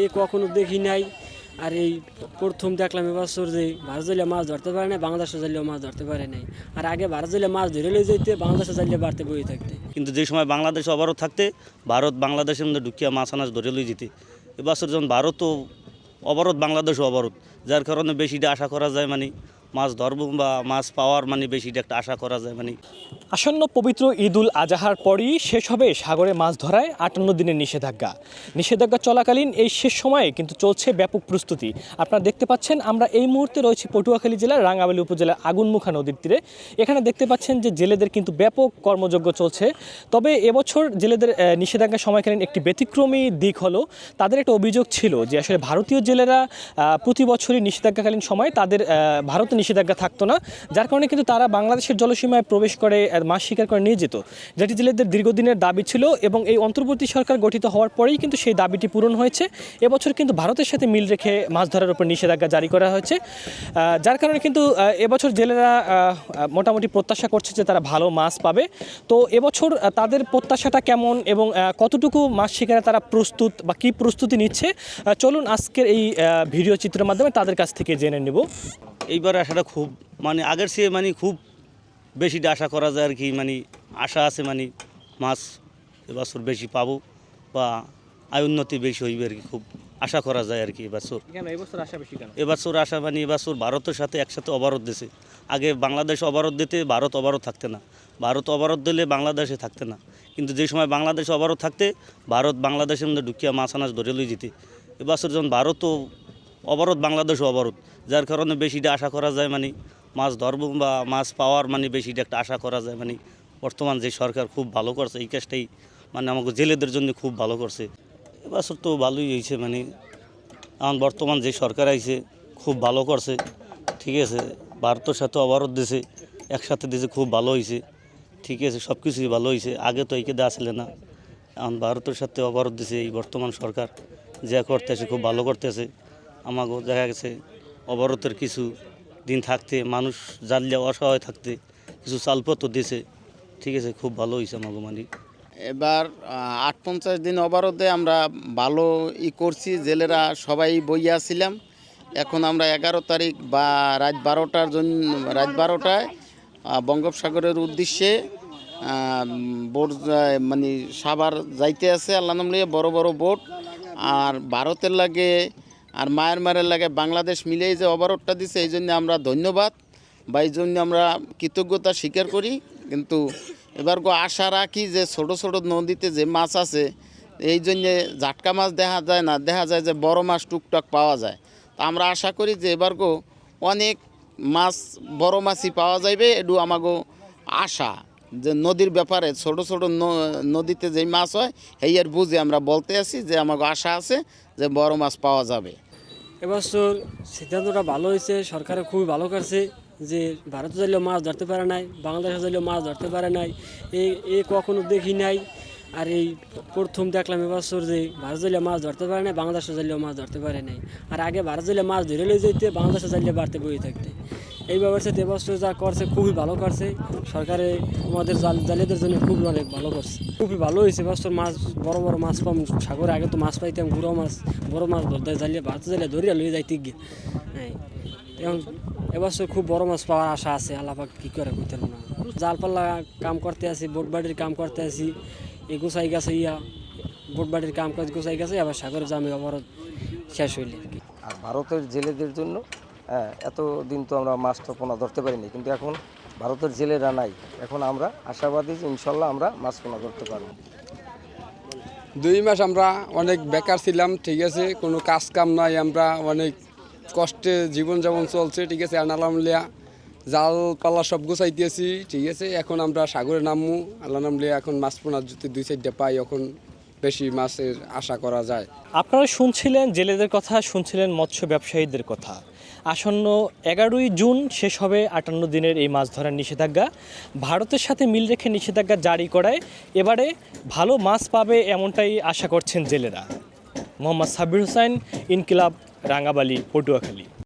এ কখনো দেখি নাই। আর এই প্রথম দেখলাম এবছর যে ভারত মাছ ধরতে পারে না বাংলাদেশে জালিয়া মাছ ধরতে পারে নাই। আর আগে ভারত মাছ ধরে লই যেতে বাংলাদেশে জালিয়া বাড়তে বই থাকতে। কিন্তু যে সময় বাংলাদেশ অবরোধ থাকতে, ভারত বাংলাদেশের মধ্যে ঢুকিয়া মাছ আনাজ ধরে লই যেতে। এবছর যখন ভারতও অবরোধ, বাংলাদেশও অবরোধ, যার কারণে বেশিটা আশা করা যায় মানে মাছ ধরব বা মাছ পাওয়ার মানে বেশি একটা আশা করা যায় মানে। আসন্ন পবিত্র ঈদুল আজাহার পরই শেষ হবে সাগরে মাছ ধরায় আটান্ন দিনের নিষেধাজ্ঞা। নিষেধাজ্ঞা চলাকালীন এই শেষ সময়ে কিন্তু চলছে ব্যাপক প্রস্তুতি। আপনারা দেখতে পাচ্ছেন, আমরা এই মুহূর্তে রয়েছি পটুয়াখালী জেলার রাঙ্গাবালী উপজেলার আগুনমুখা নদীর তীরে। এখানে দেখতে পাচ্ছেন যে জেলেদের কিন্তু ব্যাপক কর্মযজ্ঞ চলছে। তবে এবছর জেলেদের নিষেধাজ্ঞা সময়কালীন একটি ব্যতিক্রমী দিক হলো, তাদের একটা অভিযোগ ছিল যে আসলে ভারতীয় জেলেরা প্রতি বছরই নিষেধাজ্ঞাকালীন সময় তাদের ভারতে নিষেধাজ্ঞা থাকতো না, যার কারণে কিন্তু তারা বাংলাদেশের জলসীমায় প্রবেশ করে মাছ শিকার করে নিয়ে যেত। যেটি জেলেদের দীর্ঘদিনের দাবি ছিল এবং এই অন্তর্বর্তী সরকার গঠিত হওয়ার পরেই কিন্তু সেই দাবিটি পূরণ হয়েছে। এবছর কিন্তু ভারতের সাথে মিল রেখে মাছ ধরার উপর নিষেধাজ্ঞা জারি করা হয়েছে। যার কারণে কিন্তু এবছর জেলেরা মোটামুটি প্রত্যাশা করছে যে তারা ভালো মাছ পাবে। তো এবছর তাদের প্রত্যাশাটা কেমন এবং কতটুকু মাছ শিকারে তারা প্রস্তুত বা কী প্রস্তুতি নিচ্ছে? চলুন আজকের এই ভিডিও চিত্রের মাধ্যমে তাদের কাছ থেকে জেনে নেব। এইবার আশাটা খুব মানে আগের চেয়ে মানে খুব বেশিটা আশা করা যায় আর কি মানে আশা আছে মানে মাছ এবছর বেশি পাবো বা আয় উন্নতি বেশি হইবে আর কি খুব আশা করা যায় আর কি এবছর। এবছর আশা বেশি এবছর আশা মানে এবছর ভারতের সাথে একসাথে অবরোধ দিছে। আগে বাংলাদেশ অবরোধ দিতে ভারত অবরোধ থাকতে না। ভারত অবরোধ দিলে বাংলাদেশে থাকতে না। কিন্তু যে সময় বাংলাদেশ অবরোধ থাকতে ভারত বাংলাদেশের মধ্যে ঢুকিয়া মাছ আনাজ ধরে লই যেতে। এবছর যখন ভারতও অবরোধ, বাংলাদেশও অবরোধ। যার কারণে বেশিটা আশা করা যায় মানে মাছ ধরব বা মাছ পাওয়ার মানে বেশিটা একটা আশা করা যায় মানে বর্তমান যে সরকার খুব ভালো করছে, এই কাজটাই মানে আমাকে জেলেদের জন্য খুব ভালো করছে। এবছর তো ভালোই হয়েছে মানে এখন বর্তমান যে সরকার আইছে খুব ভালো করছে, ঠিক আছে। ভারতের সাথে অবরোধ দিছে, একসাথে দিছে, খুব ভালো হয়েছে ঠিক আছে সব কিছুই ভালো হয়েছে আগে তো এইকে দেওয়া ছিল না। এখন ভারতের সাথে অবরোধ দিছে এই বর্তমান সরকার, যা করতেছে, খুব ভালো করতেছে। আমাকে দেখা গেছে অবরতের কিছু দিন থাকতে, মানুষ জানলে অসহায় থাকতে কিছু চালপত্র দিছে ঠিক আছে, খুব ভালো হয়েছে আমাকে মানে। এবার আট পঞ্চাশ দিন অবরোধে আমরা ভালো ই করছি, জেলেরা সবাই বইয়া ছিলাম। এখন আমরা এগারো তারিখ বা রাত বারোটার জন্য, রাত বারোটায় বঙ্গোপসাগরের উদ্দেশ্যে বোট মানে সাবার যাইতে আছে আল্লাহ নাম বড় বড় বোট। আর ভারতের লাগে আর মায়ের লাগে বাংলাদেশ মিলেই যে অবরোধটা দিছে, এই জন্য আমরা ধন্যবাদ বা এই জন্য আমরা কৃতজ্ঞতা স্বীকার করি। কিন্তু এবার গো আশা রাখি যে ছোট ছোট নদীতে যে মাছ আছে, এই জন্যে জাটকা মাছ দেখা যায় না, দেখা যায় যে বড় মাছ টুকটাক পাওয়া যায়। তা আমরা আশা করি যে এবার গো অনেক মাছ, বড় মাছই পাওয়া যাইবে এটু আমাগো আশা। যে নদীর ব্যাপারে ছোট ছোট নদীতে যে মাছ হয় এই আর বুঝে আমরা বলতে আছি যে আমাকে আশা আছে যে বড় মাছ পাওয়া যাবে। এবছর সিদ্ধান্তটা ভালো হয়েছে সরকারে খুবই ভালো করছে যে ভারত জালিয়া মাছ ধরতে পারে নাই, বাংলাদেশে জালিয়া মাছ ধরতে পারে নাই এই এ কখনো দেখি নাই। আর এই প্রথম দেখলাম এবছর যে ভারত জালিয়া মাছ ধরতে পারে নাই, বাংলাদেশে জালিয়া মাছ ধরতে পারে নাই। আর আগে ভারত জালিয়া মাছ ধরে লই যেতে বাংলাদেশে জালিয়া বাড়তে বই থাকতে। এই ব্যবস্থা এবছর যা করছে খুবই ভালো করছে। সরকারে আমাদের জাল জালিয়াদের জন্য খুবই অনেক ভালো করছে। খুবই ভালো হয়েছে এবছর মাছ, বড় বড় মাছ পাম সাগরে আগে তো মাছ পাইতাম, গুঁড়ো মাছ, বড় মাছ ধরতে জালিয়া, ভারত জালিয়া ধরিয়া লই যাইতে গিয়ে। হ্যাঁ। এখন এবছর খুব বড় মাছ পাওয়ার আশা আছে, আল্লাপাক কী করে করতে না। জাল পাল্লা কাম করতে আসি বোট বাড়ির কাম করতে আছি, এ গোসাই গেছে ইয়া বোট বাড়ির কাম কাজ গোসাই গেছে আবার সাগরে জামে আবার শেষ হইলে আর ভারতের জেলেদের জন্য হ্যাঁ এতদিন তো আমরা মাছ তো পোনা ধরতে পারিনি কিন্তু এখন ভারতের জেলেরা নাই। এখন আমরা আশাবাদী যে ইনশাল্লাহ আমরা মাছ পোনা ধরতে পারব। দুই মাস আমরা অনেক বেকার ছিলাম ঠিক আছে কোনো কাজ কাম নাই আমরা অনেক কষ্টে জীবনযাপন চলছে ঠিক আছে আনালামলিয়া জাল পাল্লা সব গোছাইতেছি ঠিক আছে এখন আমরা সাগরে নামমু আল্লাহ নামলিয়া এখন মাছ পোনা যদি দুই সাইডটা পাই এখন বেশি মাছের আশা করা যায়। আপনারা শুনছিলেন জেলেদের কথা শুনছিলেন মৎস্য ব্যবসায়ীদের কথা। আসন্ন এগারোই জুন শেষ হবে আটান্ন দিনের এই মাছ ধরার নিষেধাজ্ঞা। ভারতের সাথে মিল রেখে নিষেধাজ্ঞা জারি করায় এবারে ভালো মাছ পাবে এমনটাই আশা করছেন জেলেরা। মোহাম্মদ সাবির হোসেন, ইনকিলাব, রাঙ্গাবালি, পটুয়াখালী।